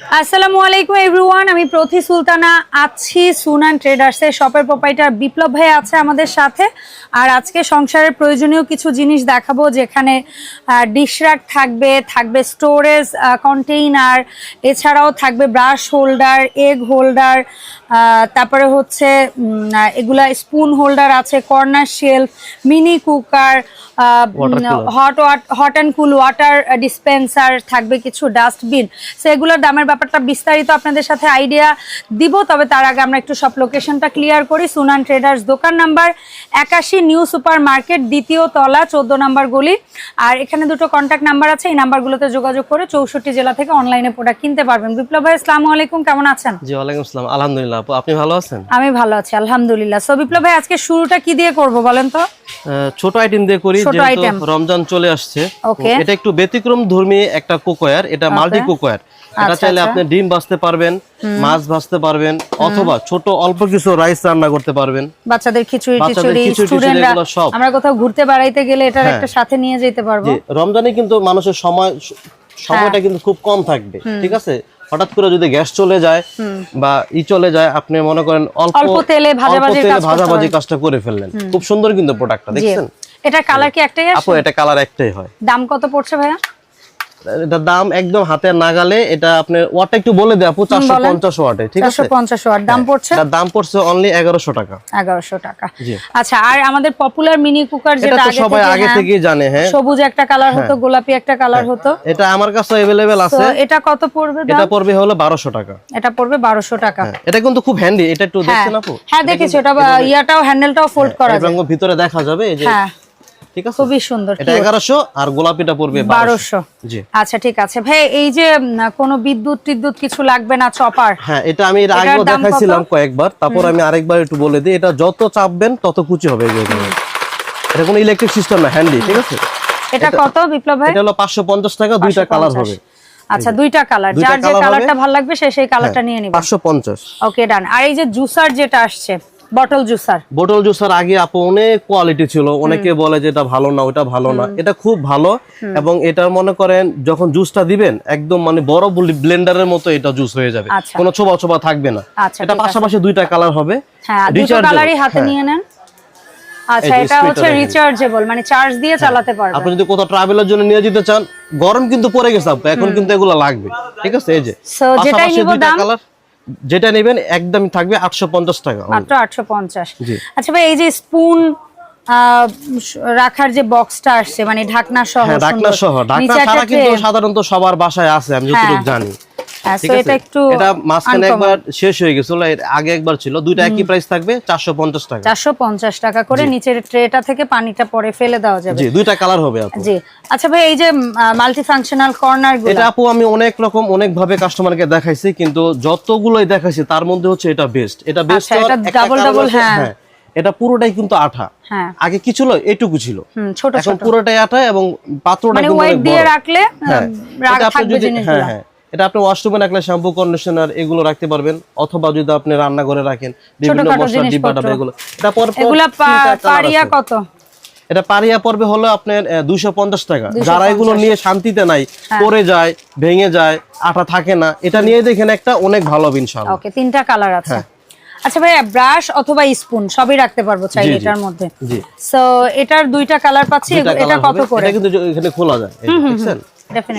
আসসালামু আলাইকুম এভরিওয়ান আমি প্রতি সুলতানা আছি সুনান ট্রেডার্সের শপের প্রোপাইটার বিপ্লব ভাই আছে আমাদের সাথে। আর আজকে সংসারের প্রয়োজনীয় কিছু জিনিস দেখাবো যেখানে ডিশ র্যাক থাকবে থাকবে স্টোরেজ কন্টেইনার এছাড়াও থাকবে ব্রাশ হোল্ডার এগ হোল্ডার তারপরে হচ্ছে এগুলা স্পুন হোল্ডার আছে corner shelf mini cooker. Hot hot and cool water dispenser থাকবে কিছু ডাস্টবিন সেগুলোর দামের ব্যাপারটা বিস্তারিত আপনাদের সাথে আইডিয়া দিব তবে তার আগে আমরা একটু সব লোকেশনটা ক্লিয়ার করি। সুনান ট্রেডার্স দোকান নাম্বার একাশি নিউ সুপার মার্কেট দ্বিতীয় তলা চোদ্দ নাম্বার গলি। আর এখানে দুটো কন্ট্যাক্ট নাম্বার আছে এই নাম্বারগুলোতে যোগাযোগ করে চৌষট্টি জেলা থেকে অনলাইনে প্রোডাক্ট কিনতে পারবেন। বিপ্লব ভাই আসসালামু আলাইকুম কেমন আছেন? জি ওয়ালাইকুম আসসালাম। আলহামদুলিল্লাহ আপু আপনি ভালো আছেন? আমি ভালো আছি আলহামদুলিল্লাহ। সো বিপ্লব ভাই আজকে শুরুটা কি দিয়ে করব বলেন তো? ছোট আইটেম দিয়ে করি যেহেতু রমজান চলে আসছে. এটা একটু ব্যতিক্রম ধর্মী একটা কোকোয়ার এটা মাল্টি কোকোয়ার এটা আচ্ছা, চাইলে আচ্ছা। আপনি ডিম ভাজতে পারবেন মাছ ভাজতে পারবেন অথবা ছোট অল্প কিছু রাইস রান্না করতে পারবেন। বাচ্চাদের খিচুড়ি খিচুড়ি স্টুডেন্টরা সব। আমরা কোথাও ঘুরতে বেড়াইতে গেলে এটার হ্যাঁ। একটা সাথে নিয়ে যেতে পারব। রমজানে কিন্তু মানুষের সময় সময়টা হ্যাঁ। কিন্তু খুব কম থাকবে ঠিক আছে? হঠাৎ করে যদি গ্যাস চলে যায় বা ই চলে যায় আপনি মনে করেন অল্প অল্প তেলে ভাজাভাজি কাজটা করে ফেললেন। খুব সুন্দর কিন্তু প্রোডাক্টটা দেখছেন? এটার কালার কি একটাই আছে আপু এটা কালার একটাই হয়। দাম কত পড়ছে ভাইয়া? এটা দাম একদম হাতে নাগালে এটা আপনি ওয়াটটা একটু বলে দেয় আপু চারশো পঞ্চাশ ওয়াটে ঠিক আছে? চারশো পঞ্চাশ ওয়াট দাম পড়ছে? এটার দাম পড়ছে অনলি এগারোশো টাকা। এগারোশো টাকা। জি। আচ্ছা আর আমাদের পপুলার মিনি কুকার যেটা আগে সবাই আগে হ্যাঁ, থেকেই জানে হ্যাঁ। সবুজ একটা কালার হতো গোলাপি একটা কালার হতো। এটা আমার কাছে তো আছে। এটা কত পড়বে দাম? এটা পড়বে হলো বারোশো টাকা। এটা পড়বে বারোশো টাকা। হ্যাঁ, এটা কিন্তু খুব হ্যান্ডি এটা একটু হ্যাঁ। দেখছেন আপু? হ্যাঁ দেখেছি এটা ইয়াটাও হ্যান্ডেলটাও ফোল্ড করা যায়। এবং ভিতরে দেখা যাবে এই যে হ্যাঁ। ঠিক আছে? খুবই সুন্দর এটা এগারোশো আর গোলাপিটা পড়বে বারোশো। বারোশো। জি। আচ্ছা ঠিক আছে। ভাই এই যে কোনো বিদ্যুৎ টিদ্যুৎ কিছু লাগবে না চপার? হ্যাঁ এটা আমি এর আগেও দেখাইছিলাম কয়েকবার। তারপর আমি আরেকবার একটু বলে দিই। এটা যত চাপবেন তত কুচি হবে এটা কোনো ইলেকট্রিক সিস্টেম না হ্যান্ডি ঠিক আছে? এটা কত বিপ্লব ভাই? এটা হলো পাঁচশো পঞ্চাশ টাকা দুইটা কালার হবে। আচ্ছা দুইটা কালার যার যে কালারটা ভালো লাগবে সে সেই কালারটা নিয়ে নিবে। পাঁচশো পঞ্চাশ। ওকে ডান আর এই যে জুসার যেটা আসছে বটল জুসার বোটল জুসার আগে আপু অনেক কোয়ালিটি ছিল। অনেকে বলে যে এটা ভালো না ওটা ভালো না। এটা খুব ভালো এবং এটার মনে করেন যখন জুসটা দিবেন একদম মানে বড় ব্লেন্ডারের মতো এটা জুস হয়ে যাবে। আচ্ছা। কোনো ছোবা ছোবা থাকবে না। আচ্ছা, এটা পাশাপাশি দুইটা কালার হবে। হ্যাঁ দুটো কালারই হাতে হ্যাঁ। নিয়ে নেন। আচ্ছা এটা হচ্ছে রিচার্জেবল মানে চার্জ দিয়ে চালাতে পারবে আপনি যদি কোথাও ট্রাভেলের জন্য নিয়ে যেতে চান গরম কিন্তু পড়ে গেছে আপু এখন কিন্তু এগুলো লাগবে। ঠিক আছে এই যে So, যেটাই নিবো দাম? যেটা নেবেন একদম থাকবে আটশো পঞ্চাশ টাকা মাত্র আটশো পঞ্চাশ জি। আচ্ছা ভাই এই যে স্পুন রাখার যে বক্সটা আসছে মানে ঢাকনা সহ হ্যাঁ ঢাকনা। সহ ঢাকনা ছাড়া কিন্তু সাধারণত সবার বাসায় আছে আমি যতটুকু হ্যাঁ। জানি so আছে এটা একটু এটা মাঝখানে একবার শেষ হয়ে গেছিল আগে একবার ছিল। দুইটা একই প্রাইস থাকবে টাকা। করে নিচের ট্রেটা থেকে পানিটা পরে ফেলে দেওয়া যাবে। জি দুইটা কালার হবে আপু। জি। আচ্ছা ভাই এই যে মাল্টি ফাংশনাল কর্নারগুলো। এটা আপু আমি অনেক রকম অনেক ভাবে কাস্টমারকে দেখাইছি কিন্তু যতগুলোই দেখাইছি তার মধ্যে হচ্ছে এটা বেস্ট এটা বেস্ট আচ্ছা, এটা double double, হ্যাঁ। এটা পুরোটাই কিন্তু আঠা। হ্যাঁ। আগে কি ছিল? এটুকু ছিল। ছোট এখন পুরোটাই আঠা এবং পাত্রটা মানে দিয়ে রাখলে হ্যাঁ। থাকবে জিনিসগুলো। হ্যাঁ হ্যাঁ। এটা আপনি ওয়াশরুমে রাখলে শ্যাম্পু কন্ডিশনার এগুলো রাখতে পারবেন অথবা যদি আপনি রান্নাঘরে রাখেন বিভিন্ন মশলা ডিব্বা। ডাব্বা এগুলো। এটা পর পারিয়া কত? এটা পারিয়া পর্বে হলো আপনার দুইশো পঞ্চাশ টাকা। যারা এগুলো নিয়ে শান্তিতে নাই হ্যাঁ। পরে যায় ভেঙে যায় আটা থাকে না এটা নিয়ে দেখেন একটা অনেক ভালো ইনশাআল্লাহ। ওকে তিনটা কালার আছে। আচ্ছা ভাই ব্রাশ অথবা স্পুন সবই রাখতে পারব হ্যাঁ। জি। এটার মধ্যে। জি। সো এটার দুইটা কালার পাচ্ছি এটা কত করে? এটা কিন্তু এখানে খোলা যায়। দেখছেন?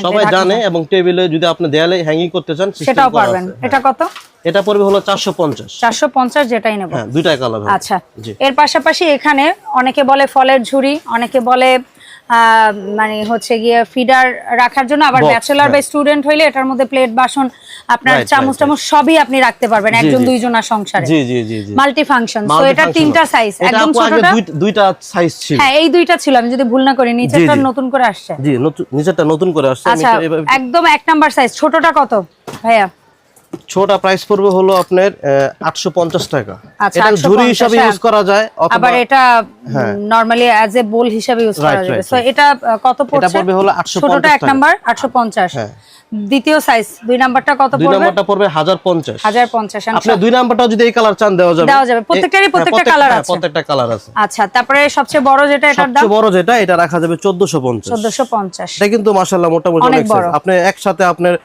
সবাই জানে এবং টেবিলে যদি আপনি দেয়ালে হ্যাঙ্গিং করতে চান সেটাও পারবেন। এটা কত? এটা পড়বে হলো চারশো পঞ্চাশ। চারশো পঞ্চাশ যেটাই নেব। হ্যাঁ দুইটা কালার আচ্ছা। এর পাশাপাশি এখানে অনেকে বলে ফলের ঝুড়ি অনেকে বলে মানে হচ্ছে গিয়ে ফিডার রাখার জন্য আবার ব্যাচেলার বা স্টুডেন্ট হইলে এটার মধ্যে প্লেট বাসন আপনার চামচ টামচ সবই আপনি রাখতে পারবেন একজন। দুইজনের সংসারে। জি জি জি জি। মাল্টি ফাংশন তো এটা তিনটা সাইজ একদম ছোটটা। দুই- দুইটা সাইজ ছিল। হ্যাঁ এই দুইটা ছিল আমি যদি ভুল না করি নিচেরটা নতুন করে আসছে। জি নতুন নিচেরটা নতুন করে আসছে আচ্ছা একদম এক নাম্বার সাইজ ছোটটা কত ভাইয়া? ছোটা প্রাইস পড়বে হলো আপনার আটশো পঞ্চাশ টাকা আচ্ছা, এটা ঝুড়ি হিসাবে হ্যাঁ। ইউজ করা যায় অথবা আবার এটা নরমালি অ্যাজ এ বোল হিসাবে ইউজ করা যায় সো এটা কত পড়ছে পড়বে হলো 850 ছোটটা এক। নাম্বার 850 হ্যাঁ। দ্বিতীয় সাইজ দুই নাম্বারটা কত দুই নাম্বারটা পড়বে হাজার পঞ্চাশ। হাজার পঞ্চাশ and আপনি দুই নাম্বারটাও যদি এই কালার চান দেওয়া যাবে। দেওয়া যাবে। প্রত্যেকটারই হ্যাঁ, প্রত্যেকটা হ্যাঁ, আছে। প্রত্যেকটা কালার আছে। আচ্ছা তারপরে সবচেয়ে বড় যেটা এটার দাম? সবচেয়ে বড় যেটা এটা রাখা যাবে চোদ্দশো পঞ্চাশ। চোদ্দশো পঞ্চাশ। এটা কিন্তু মাসাল্লাহ মোটামুটি অনেক বড়। আপনি একসাথে আপনার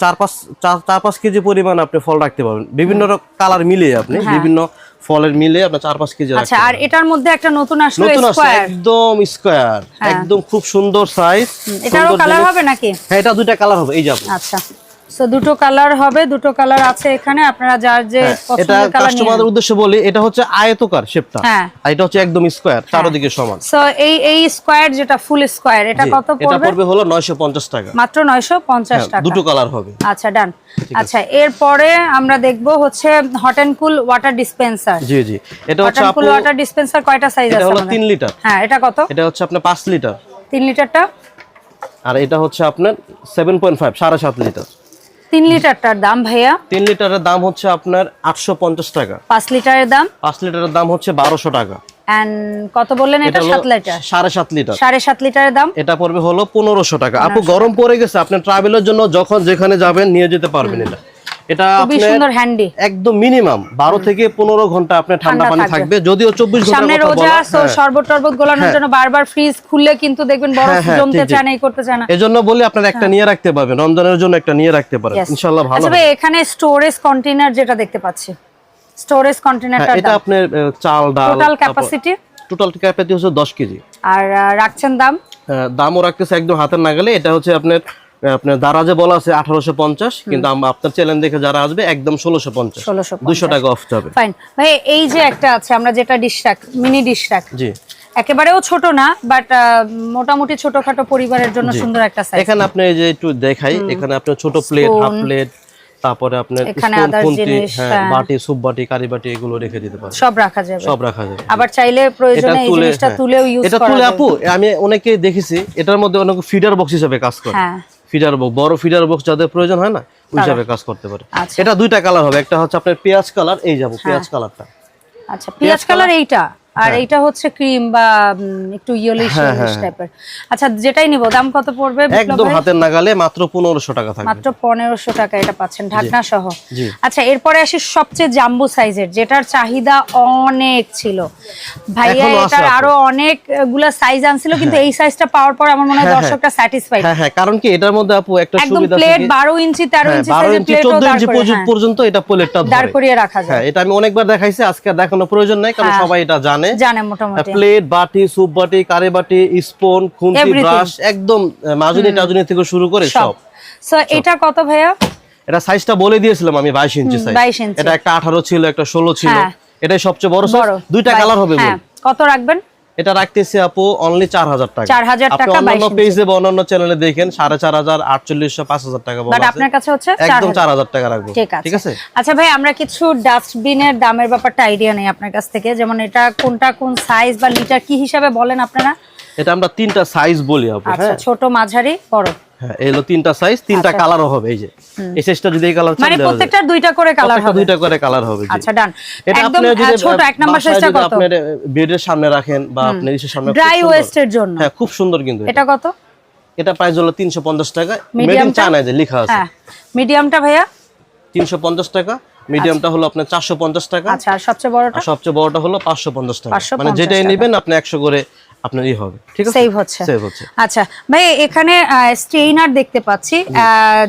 চার পাঁচ চার- চার পাঁচ কেজি পরিমাণ আপনি ফল রাখতে পারবেন। বিভিন্ন কালার মিলিয়ে আপনি বিভিন্ন ফলের মিলে আপনার চার পাঁচ কেজি। আচ্ছা আর এটার মধ্যে একটা নতুন আসলো নতুন একদম স্কয়ার একদম খুব সুন্দর সাইজ এটারও কালার হবে নাকি? হ্যাঁ এটা দুইটা কালার হবে এই যাব আচ্ছা। সো দুটো কালার হবে দুটো কালার আছে এখানে আপনারা যার যে এটা কালার নিয়ে কাস্টমারদের উদ্দেশ্যে বলি এটা হচ্ছে আয়তকার শেপটা হ্যাঁ। আর এটা হচ্ছে একদম স্কোয়ার চারদিকে সমান। সো এই এই স্কোয়ার যেটা ফুল স্কোয়ার এটা কত এটা পড়বে? পড়বে হলো নয়শো পঞ্চাশ টাকা। মাত্র নয়শো পঞ্চাশ হ্যাঁ, টাকা। দুটো কালার হবে। আচ্ছা ডান আচ্ছা এরপরে আমরা দেখব হচ্ছে hot and cool water dispenser জি জি। এটা হচ্ছে আপু ওয়াটার ডিসপেন্সার কয়টা সাইজ এটা আছে হলো আমাদের? তিন লিটার হ্যাঁ এটা কত? এটা হচ্ছে আপনার পাঁচ লিটার তিন লিটারটা আর এটা হচ্ছে আপনার সেভেন পয়েন্ট ফাইভ সাড়ে সাত লিটার তিন লিটারটার দাম ভাইয়া? তিন লিটারের দাম হচ্ছে আপনার আটশো পঞ্চাশ টাকা। পাঁচ লিটারের দাম? পাঁচ লিটারের দাম হচ্ছে বারোশো টাকা। কত বললেন এটা? এটা সাত লিটার। সাড়ে সাত লিটার। সাড়ে সাত লিটারের দাম? এটা পড়বে হলো পনেরোশো টাকা। আপু গরম পড়ে গেছে। আপনি ট্রাভেলের জন্য যখন যেখানে যাবেন নিয়ে যেতে পারবেন এটা। এটা সুন্দর হ্যান্ডি একদম মিনিমাম বারো থেকে পনেরো ঘণ্টা আপনার ঠান্ডা পানি থাকবে। যদিও চব্বিশ ঘণ্টার সামনে রোজা শরবত টরবত গোলানোর জন্য বারবার ফ্রিজ খুললে কিন্তু দেখবেন বরফ হ্যাঁ, হ্যাঁ, জমতে ঠিক, ঠিক। চায় না এই করতে চায় না। এজন্য বলি আপনার একটা নিয়ে রাখতে পারবেন। রমজানের জন্য একটা নিয়ে রাখতে পারেন। Yes. ভালো আচ্ছা এখানে স্টোরেজ কন্টেইনার যেটা দেখতে পাচ্ছি। স্টোরেজ হ্যাঁ, এটা আপনার চাল ডাল টোটাল ক্যাপাসিটি টোটাল ক্যাপাসিটি হচ্ছে দশ কেজি। আর রাখছেন দাম? দামও রাখতেছে একদম হাতের নাগালে। এটা হচ্ছে আপনার আপনার দারাজে বলা আছে আঠারোশো পঞ্চাশ কিন্তু আপনার চ্যানেল দেখে যারা আসবে একদম ষোলোশো পঞ্চাশ। দুশো টাকা অফ যাবে। ফাইন ভাই এই যে একটা আছে আমরা যেটা ডিশ রাখ মিনি ডিশ রাখ জি। একেবারেও ছোট না বাট মোটামুটি ছোটখাটো পরিবারের জন্য সুন্দর একটা সাইজ এখানে আপনি এই যে একটু দেখাই এখানে আপনার ছোট প্লেট হাফ প্লেট তারপরে আপনার হ্যাঁ হ্যাঁ। বাটি সুপ বাটি কারি বাটি এগুলো রেখে দিতে পারেন। সব রাখা যাবে। সব রাখা যাবে। আবার চাইলে প্রয়োজনে এই জিনিসটা হ্যাঁ। তুলেও ইউজ করা এটা তুলে আপু আমি অনেকে দেখেছি এটার মধ্যে অনেক ফিডার বক্স হিসেবে কাজ করে। হ্যাঁ। ফিডার বক্স বড় ফিডার বক্স যাদের প্রয়োজন হয় না ওই হিসাবে কাজ করতে পারে আচ্ছা। এটা দুইটা কালার হবে একটা হচ্ছে আপনার পেঁয়াজ কালার এই যাব হ্যাঁ। পেঁয়াজ কালারটা আচ্ছা পেঁয়াজ কালার এইটা আর এইটা হচ্ছে ক্রিম বা একটু ইয়েলিশ হ্যাঁ, টাইপের আচ্ছা যেটাই নিব দাম কত পড়বে একদম হাতের নাগালে মাত্র পনেরোশো টাকা থাকবে। মাত্র পনেরোশো টাকা এটা পাচ্ছেন ঢাকনা সহ। আচ্ছা এরপরে আসি সবচেয়ে জাম্বু সাইজের যেটার চাহিদা অনেক ছিল। ভাইয়া এটার আরও অনেকগুলা সাইজ আনছিল কিন্তু এই সাইজটা পাওয়ার পর আমার মনে হয় হ্যাঁ, হ্যাঁ। দর্শকটা স্যাটিসফাইড হ্যাঁ হ্যাঁ কারণ কি এটার মধ্যে আপু একটা একদম সুবিধা প্লেট থাকে বারো ইঞ্চি তেরো হ্যাঁ, ইঞ্চি সাইজের প্লেটও চোদ্দ ইঞ্চি পর্যন্ত- হ্যাঁ, এটা প্লেটটা দাঁড় করিয়ে রাখা যায়। হ্যাঁ এটা আমি অনেকবার দেখাইছি আজকে দেখানোর প্রয়োজন নাই কারণ হ্যাঁ। সবাই এটা জানে। জানে মোটামুটি। প্লেট বাটি সুপ বাটি কারে বাটি স্পুন খুন্তি ব্রাশ একদম মাজুনি টাজুনি থেকে শুরু করে সব। সব। সো এটা কত ভাইয়া? এটা সাইজটা বলে দিয়েছিলাম আমি বাইশ ইঞ্চি সাইজ এটা একটা আঠারো ছিল একটা ষোলো ছিল। হ্যাঁ। এটাই সবচেয়ে বড় সাইজ দুইটা কালার হবে হ্যাঁ। কত রাখবেন? এটা রাখতেছি আপু অনলি চার হাজার টাকা। চার হাজার টাকা, অন্যান্য পেজে বা অন্যান্য চ্যানেলে দেখেন সাড়ে চার হাজার আটচল্লিশশো পাঁচ হাজার টাকা বাট আপনার কাছে হচ্ছে একদম চার হাজার। টাকা রাখব। ঠিক আছে। আচ্ছা ভাই আমরা কিছু ডাস্টবিনের দামের ব্যাপারটা আইডিয়া নেই আপনার কাছ থেকে। যেমন এটা কোনটা কোন সাইজ বা লিটার কি হিসাবে বলেন আপনারা? এটা আমরা তিনটা সাইজ বলি আপু আচ্ছা হ্যাঁ? ছোট মাঝারি বড়। হ্যাঁ এই তিনটা সাইজ তিনটা কালারও হবে এই যে। এই সাইজটা যদি এই কালার মানে প্রত্যেকটার দুইটা করে কালার হবে। দুইটা করে কালার হবে আচ্ছা ডান এটা আপনি যদি ছোট এক নাম্বার সাইজটা কত? আপনার বেডের সামনে রাখেন বা আপনার ইসের সামনে খুব ড্রাই সুন্দর। ওয়েস্টের জন্য। হ্যাঁ খুব সুন্দর কিন্তু এটা। এটা। কত? এটা প্রাইস হলো তিনশো পঞ্চাশ টাকা। মেড ইন যে লেখা আছে। হ্যাঁ। মিডিয়ামটা ভাইয়া? তিনশো পঞ্চাশ টাকা। মিডিয়ামটা হলো আপনার চারশো পঞ্চাশ টাকা। আচ্ছা আর সবচেয়ে বড়টা? সবচেয়ে বড়টা হলো পাঁচশো পঞ্চাশ টাকা। মানে যেটাই। নেবেন আপনি একশো করে আপনার ই হবে ঠিক আছে? সেভ হচ্ছে। সেভ হচ্ছে। আচ্ছা ভাই এখানে স্টেইনার দেখতে পাচ্ছি।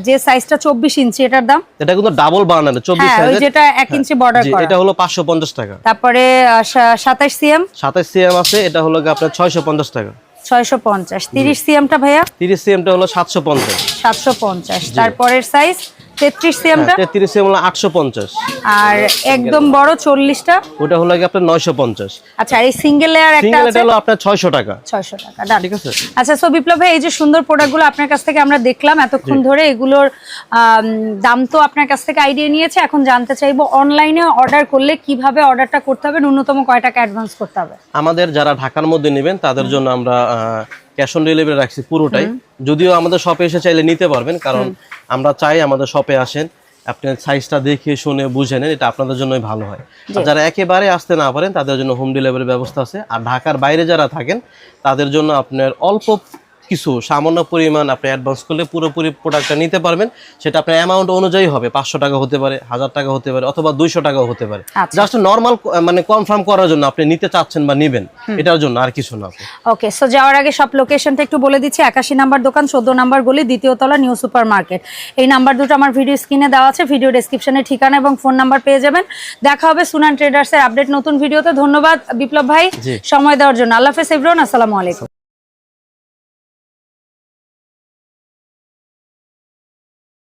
যে সাইজটা চব্বিশ ইঞ্চি এটার দাম? এটা কিন্তু ডাবল বানানো চব্বিশ হ্যাঁ যেটা এক ইঞ্চি বর্ডার করা। এটা হলো পাঁচশো পঞ্চাশ টাকা। তারপরে সাতাশ সিএম সাতাশ সিএম আছে এটা হলো আপনার ছয়শো পঞ্চাশ টাকা। ছয়শো পঞ্চাশ। তিরিশ সিএমটা ভাইয়া? তিরিশ সিএমটা হলো সাতশো পঞ্চাশ। সাতশো পঞ্চাশ। তারপরের সাইজ সিএমটা? সিএম হলো পঞ্চাশ। আর একদম বড় চল্লিশটা? ওটা হলো আপনার আচ্ছা এই সিঙ্গেল লেয়ার একটা আছে? এটা হলো আপনার ছয়শো টাকা। ছয়শো টাকা ডান ঠিক আছে? আচ্ছা সো বিপ্লব ভাই এই যে সুন্দর প্রোডাক্টগুলো আপনার কাছ থেকে আমরা দেখলাম এতক্ষণ ধরে এগুলোর দাম তো আপনার কাছ থেকে আইডিয়া নিয়েছে এখন জানতে চাইব অনলাইনে অর্ডার করলে কীভাবে অর্ডারটা করতে হবে ন্যূনতম কয় টাকা অ্যাডভান্স করতে হবে? আমাদের যারা ঢাকার মধ্যে নেবেন তাদের জন্য আমরা ক্যাশ অন ডেলিভারি রাখছি পুরোটাই। যদিও আমাদের শপে এসে চাইলে নিতে পারবেন কারণ আমরা চাই আমাদের শপে আসেন আপনার সাইজটা দেখে শুনে বুঝে নেন এটা আপনাদের জন্যই ভালো হয়। যারা একেবারে আসতে না পারেন তাদের জন্য হোম ডেলিভারি ব্যবস্থা আছে। আর ঢাকার বাইরে যারা থাকেন তাদের জন্য আপনার অল্প কিছু সামান্য পরিমাণ আপনি অ্যাডভান্স করলে পুরোপুরি প্রোডাক্টটা নিতে পারবেন। সেটা আপনার অ্যামাউন্ট অনুযায়ী হবে। পাঁচশো টাকা হতে পারে হাজার টাকা হতে পারে অথবা দুইশো টাকাও হতে পারে। আচ্ছা। জাস্ট নর্মাল মানে কনফার্ম করার জন্য আপনি নিতে চাচ্ছেন বা নিবেন এটার জন্য আর কিছু না। ওকে সো যাওয়ার আগে সব লোকেশনটা একটু বলে দিচ্ছি। একাশি নাম্বার দোকান চোদ্দ নাম্বার গলি দ্বিতীয় তলা নিউ সুপার মার্কেট এই নাম্বার দুটো আমার ভিডিও স্ক্রিনে দেওয়া আছে। ভিডিও ডেসক্রিপশনে ঠিকানা এবং ফোন নাম্বার পেয়ে যাবেন। দেখা হবে সুনান ট্রেডার্সের আপডেট নতুন ভিডিওতে ধন্যবাদ বিপ্লব ভাই। সময় দেওয়ার জন্য। আল্লাহ হাফেজ এভরিওয়ান আসসালামু আলাইকুম।